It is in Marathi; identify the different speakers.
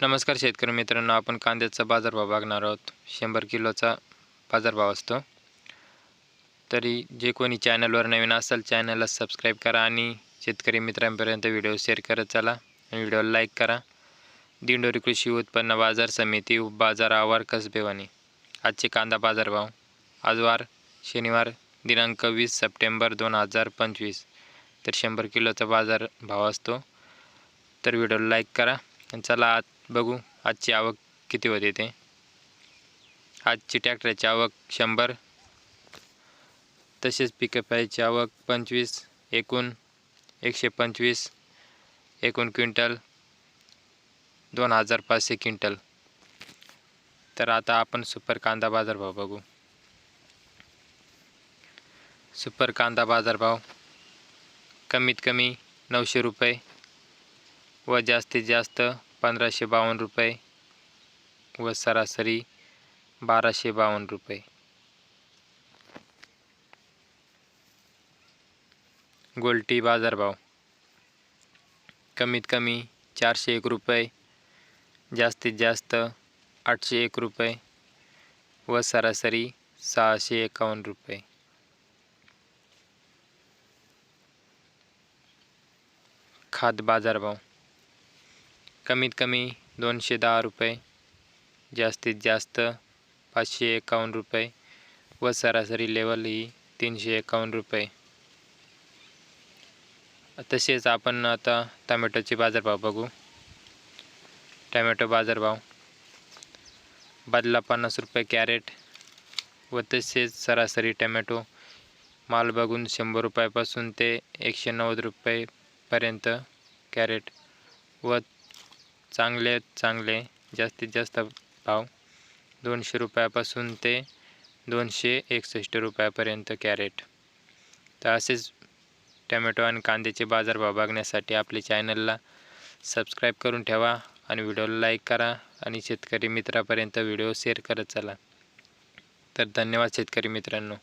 Speaker 1: नमस्कार शेतकरी मित्रांनो आपण कांद्याचा बाजारभाव बघणार आहोत. शंभर किलोचा बाजारभाव असतो. तरी जे कोणी चॅनलवर नवीन असाल चॅनलला सबस्क्राईब करा आणि शेतकरी मित्रांपर्यंत व्हिडिओ शेअर करत चला. आणि व्हिडिओला लाईक करा. दिंडोरी कृषी उत्पन्न बाजार समिती बाजार आवार कसबेवानी. आजचे कांदा बाजारभाव. आजवार शनिवार दिनांक वीस सप्टेंबर दोन हजार पंचवीस. तर शंभर किलोचा बाजार भाव असतो. तर व्हिडिओला लाईक करा. आणि चला आज बघू आजची आवक किती होते ते आजची ट्रॅक्टरची आवक शंभर. तसेच पिकअपायची आवक पंचवीस एकूण एकशे पंचवीस एकूण क्विंटल दोन हजार पाचशे क्विंटल. तर आता आपण सुपर कांदा बाजारभाव बघू. सुपर कांदा बाजारभाव कमीत कमी नऊशे रुपये व जास्तीत जास्त पंधराशे बावन्न रुपये व सरासरी बाराशे बावन्न रुपये. गोल्टी बाजारभाव कमीत कमी चारशे एक रुपये, जास्तीत जास्त आठशे एक रुपये व सरासरी सहाशे एकावन्न रुपये. खाद बाजारभाव कमीत कमी दोनशे दहा रुपये जास्तीत जास्त पाचशे एकावन्न रुपये व सरासरी लेवल ही तीनशे एकावन्न रुपये. तसेच आपण आता टमॅटोचे बाजारभाव बघू. टमॅटो बाजारभाव बदला पन्नास रुपये कॅरेट व तसेच सरासरी टमॅटो माल बघून शंभर रुपयापासून ते एकशे नव्वद रुपयेपर्यंत कॅरेट व चांगले चांगले जास्तीत जास्त भाव दोनशे रुपयापासून ते दोनशे एकसष्ट रुपयापर्यंत कॅरेट. तर असेच टमॅटो आणि कांद्याचे बाजारभाव बघण्यासाठी आपल्या चॅनलला सबस्क्राईब करून ठेवा आणि व्हिडिओला लाईक करा आणि शेतकरी मित्रापर्यंत व्हिडिओ शेअर करत चला. तर धन्यवाद शेतकरी मित्रांनो.